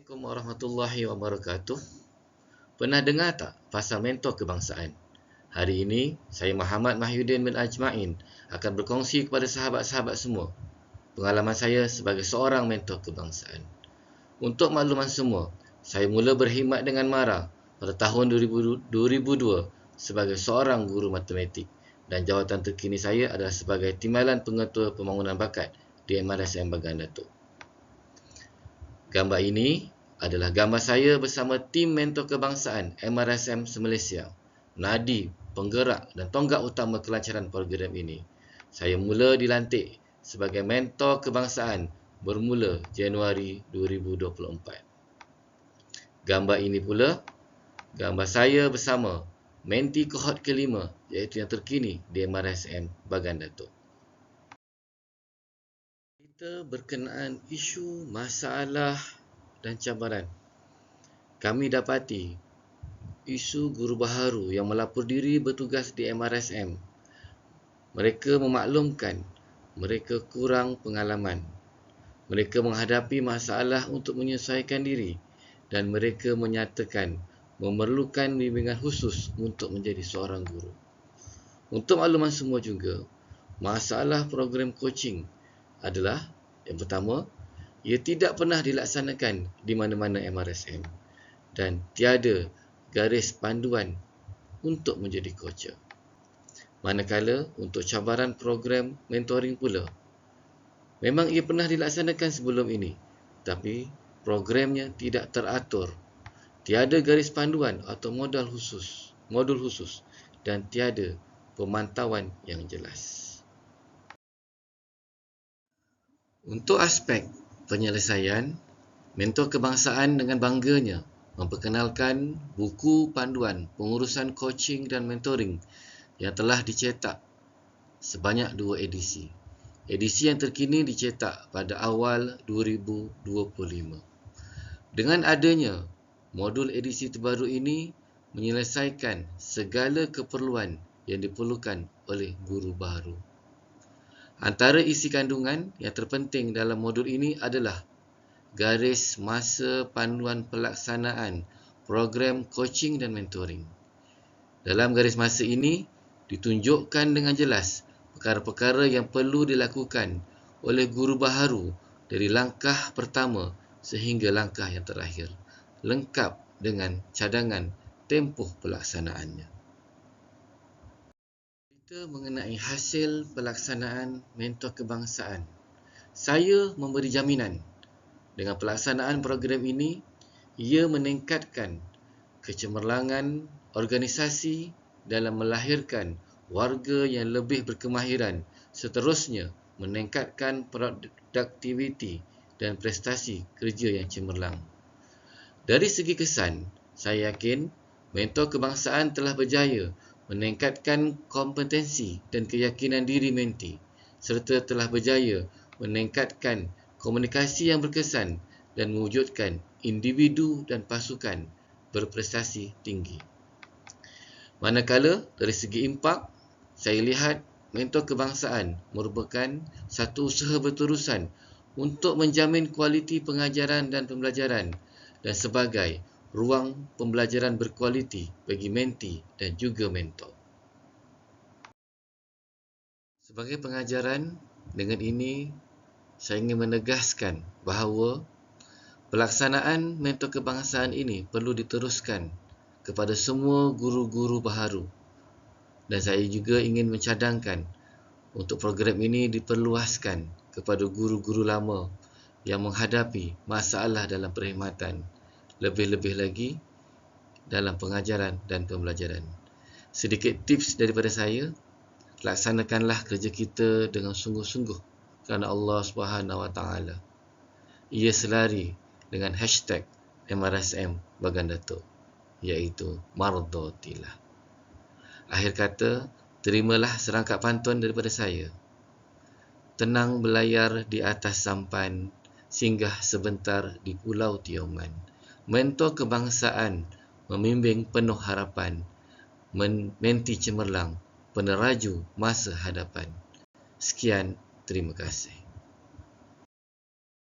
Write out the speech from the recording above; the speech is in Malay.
Assalamualaikum warahmatullahi wabarakatuh. Pernah dengar tak pasal mentor kebangsaan? Hari ini, saya Muhammad Mahyudin bin Ajmain akan berkongsi kepada sahabat-sahabat semua pengalaman saya sebagai seorang mentor kebangsaan. Untuk makluman semua, saya mula berkhidmat dengan MARA pada tahun 2002 sebagai seorang guru matematik dan jawatan terkini saya adalah sebagai Timbalan Pengetua Pembangunan Bakat di MRSM Bagan Datuk. Gambar ini adalah gambar saya bersama tim mentor kebangsaan MRSM Malaysia, nadi, penggerak dan tonggak utama kelancaran program ini. Saya mula dilantik sebagai mentor kebangsaan bermula Januari 2024. Gambar ini pula gambar saya bersama menti kohort kelima iaitu yang terkini di MRSM Bagan Datuk kita berkenaan isu masalah dan cabaran. Kami dapati isu guru baharu yang melapor diri bertugas di MRSM. Mereka memaklumkan mereka kurang pengalaman. Mereka menghadapi masalah untuk menyesuaikan diri dan mereka menyatakan memerlukan bimbingan khusus untuk menjadi seorang guru. Untuk makluman semua juga, masalah program coaching adalah yang pertama, ia tidak pernah dilaksanakan di mana-mana MRSM dan tiada garis panduan untuk menjadi coacher. Manakala untuk cabaran program mentoring pula, memang ia pernah dilaksanakan sebelum ini tapi programnya tidak teratur. Tiada garis panduan atau modal khusus, modul khusus dan tiada pemantauan yang jelas. Untuk aspek penyelesaian, mentor kebangsaan dengan bangganya memperkenalkan buku panduan pengurusan coaching dan mentoring yang telah dicetak sebanyak dua edisi. Edisi yang terkini dicetak pada awal 2025. Dengan adanya modul edisi terbaru ini menyelesaikan segala keperluan yang diperlukan oleh guru baru. Antara isi kandungan yang terpenting dalam modul ini adalah garis masa panduan pelaksanaan program coaching dan mentoring. Dalam garis masa ini ditunjukkan dengan jelas perkara-perkara yang perlu dilakukan oleh guru baharu dari langkah pertama sehingga langkah yang terakhir lengkap dengan cadangan tempoh pelaksanaannya kita mengenai hasil pelaksanaan mentor kebangsaan. Saya memberi jaminan dengan pelaksanaan program ini, ia meningkatkan kecemerlangan organisasi dalam melahirkan warga yang lebih berkemahiran seterusnya meningkatkan produktiviti dan prestasi kerja yang cemerlang. Dari segi kesan, saya yakin mentor kebangsaan telah berjaya meningkatkan kompetensi dan keyakinan diri menti serta telah berjaya meningkatkan komunikasi yang berkesan dan mewujudkan individu dan pasukan berprestasi tinggi. Manakala dari segi impak, saya lihat mentor kebangsaan merupakan satu usaha berterusan untuk menjamin kualiti pengajaran dan pembelajaran dan sebagai ruang pembelajaran berkualiti bagi menti dan juga mentor. Sebagai pengajaran, dengan ini saya ingin menegaskan bahawa pelaksanaan mentor kebangsaan ini perlu diteruskan kepada semua guru-guru baharu dan saya juga ingin mencadangkan untuk program ini diperluaskan kepada guru-guru lama yang menghadapi masalah dalam perkhidmatan lebih-lebih lagi dalam pengajaran dan pembelajaran. Sedikit tips daripada saya, laksanakanlah kerja kita dengan sungguh-sungguh kerana Allah Subhanahu Wa Taala. Ia selari dengan hashtag MRSM Bagan Datuk iaitu Mardotilah. Akhir kata, terimalah serangkap pantun daripada saya. Tenang belayar di atas sampan, singgah sebentar di Pulau Tioman mentor kebangsaan membimbing penuh harapan menti cemerlang peneraju masa hadapan. Sekian terima kasih